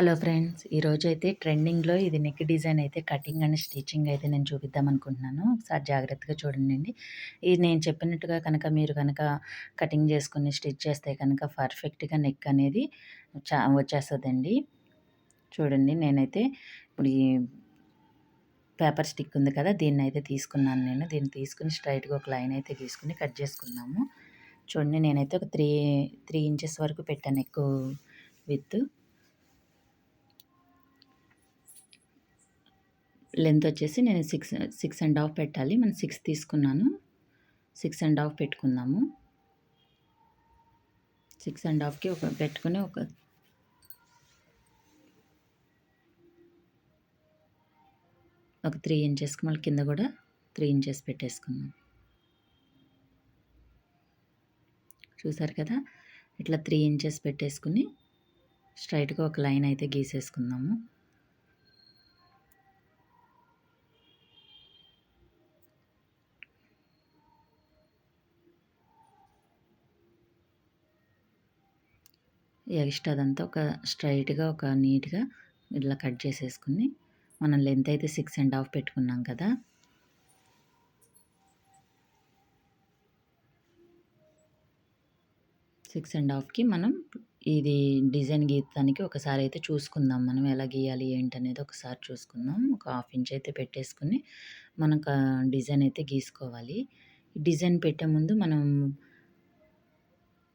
Hello friends ఈరోజు అయితే ట్రెండింగ్లో ఇది నెక్ డిజైన్ అయితే కటింగ్ అండ్ స్టిచ్చింగ్ అయితే నేను చూపిద్దాం అనుకుంటున్నాను. ఒకసారి జాగ్రత్తగా చూడండి ఇది నేను చెప్పినట్టుగా కనుక మీరు కనుక కటింగ్ చేసుకుని స్టిచ్ చేస్తే కనుక పర్ఫెక్ట్గా నెక్ అనేది చా వచ్చేస్తుందండి. చూడండి నేనైతే ఇప్పుడు ఈ పేపర్ స్టిక్ ఉంది కదా దీన్ని అయితే తీసుకున్నాను నేను. దీన్ని తీసుకుని స్ట్రైట్గా ఒక లైన్ అయితే తీసుకుని కట్ చేసుకున్నాము చూడండి నేనైతే ఒక త్రీ త్రీ ఇంచెస్ వరకు పెట్టాను ఎక్కువ విత్. లెంత్ వచ్చేసి నేను సిక్స్ సిక్స్ అండ్ హాఫ్ పెట్టాలి. మనం సిక్స్ తీసుకున్నాను. సిక్స్ అండ్ హాఫ్ పెట్టుకుందాము. సిక్స్ అండ్ హాఫ్కి ఒక పెట్టుకుని ఒక ఒక త్రీ ఇంచెస్కి మళ్ళీ కింద కూడా త్రీ ఇంచెస్ పెట్టేసుకుందాం. చూసారు కదా? ఇట్లా త్రీ ఇంచెస్ పెట్టేసుకుని స్ట్రైట్గా ఒక లైన్ అయితే గీసేసుకుందాము. ఎక్స్ట్రా అదంతా ఒక స్ట్రైట్గా ఒక నీట్గా ఇట్లా కట్ చేసేసుకుని మనం లెంత్ అయితే సిక్స్ అండ్ హాఫ్ పెట్టుకున్నాం కదా. సిక్స్ అండ్ హాఫ్కి మనం ఇది డిజైన్ గీయటానికి ఒకసారి అయితే చూసుకుందాం. మనం ఎలా గీయాలి ఏంటనేది ఒకసారి చూసుకుందాం. ఒక హాఫ్ ఇంచ్ అయితే పెట్టేసుకుని మనకు డిజైన్ అయితే గీసుకోవాలి. డిజైన్ పెట్టే ముందు మనం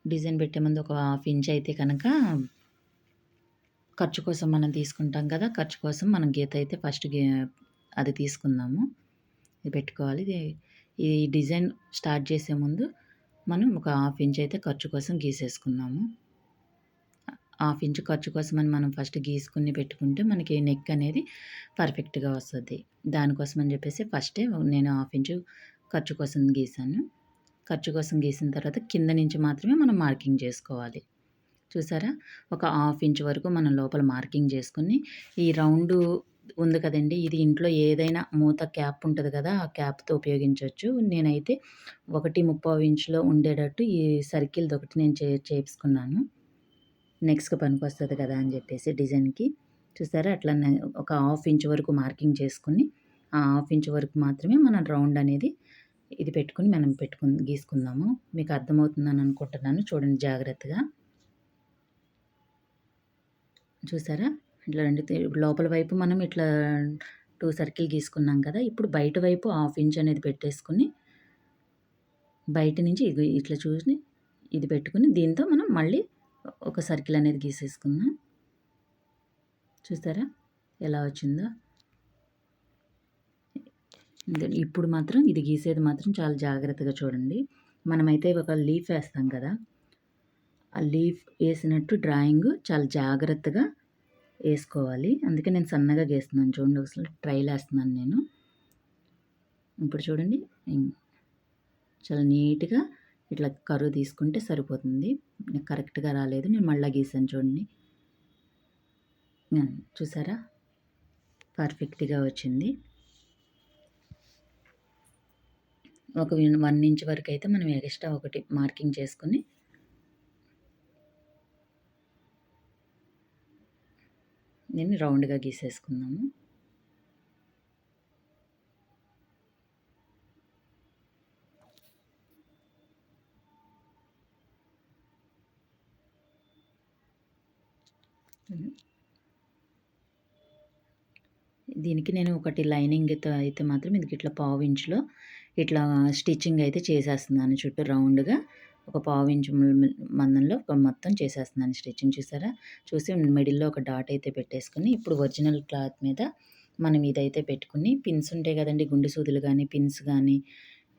డిజైన్ పెట్టే ముందు ఒక హాఫ్ ఇంచ్ అయితే కనుక ఖర్చు కోసం మనం తీసుకుంటాం కదా ఖర్చు కోసం మనం గీత అయితే ఫస్ట్ అది తీసుకుందాము. ఇది పెట్టుకోవాలి. ఇది ఈ డిజైన్ స్టార్ట్ చేసే ముందు మనం ఒక హాఫ్ ఇంచ్ అయితే ఖర్చు కోసం గీసేసుకున్నాము హాఫ్ ఇంచ్ ఖర్చు కోసం అని మనం ఫస్ట్ గీసుకుని పెట్టుకుంటే మనకి నెక్ అనేది పర్ఫెక్ట్గా వస్తుంది. దానికోసం అని చెప్పేసి ఫస్టే నేను హాఫ్ ఇంచు ఖర్చు కోసం గీసాను. ఖర్చు కోసం గీసిన తర్వాత కింద నుంచి మాత్రమే మనం మార్కింగ్ చేసుకోవాలి. చూసారా? ఒక హాఫ్ ఇంచ్ వరకు మనం లోపల మార్కింగ్ చేసుకుని ఈ రౌండ్ ఉంది కదండి ఇది ఇంట్లో ఏదైనా మూత క్యాప్ ఉంటుంది కదా ఆ క్యాప్తో ఉపయోగించవచ్చు నేనైతే ఒకటి ముప్పై ఇంచులో ఉండేటట్టు ఈ సర్కిల్ది ఒకటి నేను చే చేసుకున్నాను నెక్స్ట్కి పనికి వస్తుంది కదా అని చెప్పేసి డిజైన్కి. చూసారా? అట్లా ఒక హాఫ్ ఇంచ్ వరకు మార్కింగ్ చేసుకుని ఆ హాఫ్ ఇంచ్ వరకు మాత్రమే మనం రౌండ్ అనేది ఇది పెట్టుకుని మనం పెట్టుకు గీసుకుందాము. మీకు అర్థమవుతుందని అనుకుంటున్నాను. చూడండి జాగ్రత్తగా. చూసారా? ఇట్లా రెండు లోపల వైపు మనం ఇట్లా టూ సర్కిల్ గీసుకున్నాం కదా ఇప్పుడు బయట వైపు హాఫ్ ఇంచ్ అనేది పెట్టేసుకుని బయట నుంచి ఇది ఇట్లా చూసి ఇది పెట్టుకుని దీంతో మనం మళ్ళీ ఒక సర్కిల్ అనేది గీసేసుకుందాం. చూసారా? ఎలా వచ్చిందో? ఇప్పుడు మాత్రం ఇది గీసేది మాత్రం చాలా జాగ్రత్తగా చూడండి. మనమైతే ఒక లీఫ్ వేస్తాం కదా. ఆ లీఫ్ వేసినట్టు డ్రాయింగ్ చాలా జాగ్రత్తగా వేసుకోవాలి. అందుకే నేను సన్నగా గీస్తున్నాను చూడండి అసలు ట్రైల్ వేస్తున్నాను నేను. ఇప్పుడు చూడండి చాలా నీట్గా ఇట్లా కరువు తీసుకుంటే సరిపోతుంది. కరెక్ట్గా రాలేదు నేను మళ్ళీ గీసాను చూడండి. చూసారా? పర్ఫెక్ట్గా వచ్చింది. ఒక వన్ ఇంచ్ వరకు అయితే మనం ఎక్స్ట్రా ఒకటి మార్కింగ్ చేసుకుని దీన్ని రౌండ్గా గీసేసుకుందాము. దీనికి నేను ఒకటి లైనింగ్ అయితే మాత్రం ఇది ఇట్లా పావు ఇంచులో ఇట్లా స్టిచ్చింగ్ అయితే చేసేస్తున్నాను. చుట్టూ రౌండ్గా ఒక పావు ఇంచు మందంలో ఒక మొత్తం చేసేస్తున్నాను స్టిచ్చింగ్. చూసారా? చూసి మిడిల్లో ఒక డాట్ అయితే పెట్టేసుకుని ఇప్పుడు ఒరిజినల్ క్లాత్ మీద మనం ఇదైతే పెట్టుకుని పిన్స్ ఉంటాయి కదండి గుండె సూదులు కానీ పిన్స్ కానీ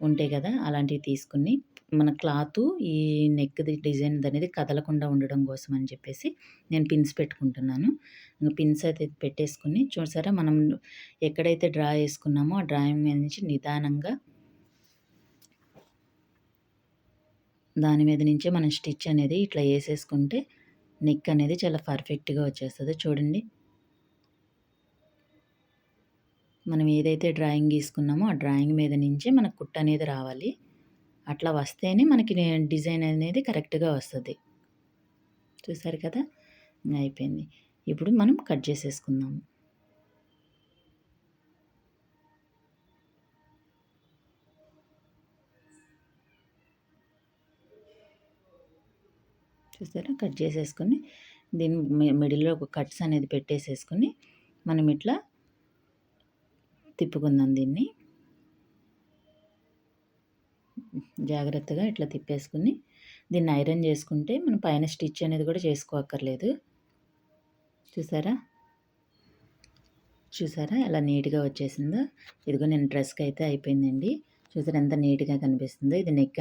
ఉంటాయి కదా అలాంటివి తీసుకుని మన క్లాత్ ఈ నెక్ డిజైన్ అనేది కదలకుండా ఉండడం కోసం అని చెప్పేసి నేను పిన్స్ పెట్టుకుంటున్నాను. పిన్స్ అయితే పెట్టేసుకుని చూసారా మనం ఎక్కడైతే డ్రా చేసుకున్నామో ఆ డ్రాయింగ్ మీద నుంచి నిదానంగా దాని మీద నుంచే మనం స్టిచ్ అనేది ఇట్లా వేసేసుకుంటే నెక్ అనేది చాలా పర్ఫెక్ట్గా వచ్చేస్తుంది. చూడండి మనం ఏదైతే డ్రాయింగ్ గీసుకున్నామో ఆ డ్రాయింగ్ మీద నుంచే మనకు కుట్ట అనేది రావాలి. అట్లా వస్తేనే మనకి డిజైన్ అనేది కరెక్ట్గా వస్తుంది. చూసారు కదా? అయిపోయింది. ఇప్పుడు మనం కట్ చేసేసుకుందాము చూసారా? కట్ చేసేసుకొని దీని మిడిల్లో ఒక కట్స్ అనేది పెట్టేసేసుకొని మనం ఇట్లా తిప్పుకుందాం దీన్ని. జాగ్రత్తగా ఇట్లా తిప్పేసుకుని దీన్ని ఐరన్ చేసుకుంటే మనం పైన స్టిచ్ అనేది కూడా చేసుకోక్కర్లేదు. చూసారా? చూసారా? ఎలా నీట్గా వచ్చేసిందో. ఇదిగో నేను డ్రెస్కి అయితే అయిపోయిందండి. చూసారా ఎంత నీట్గా కనిపిస్తుందో. ఇది నెక్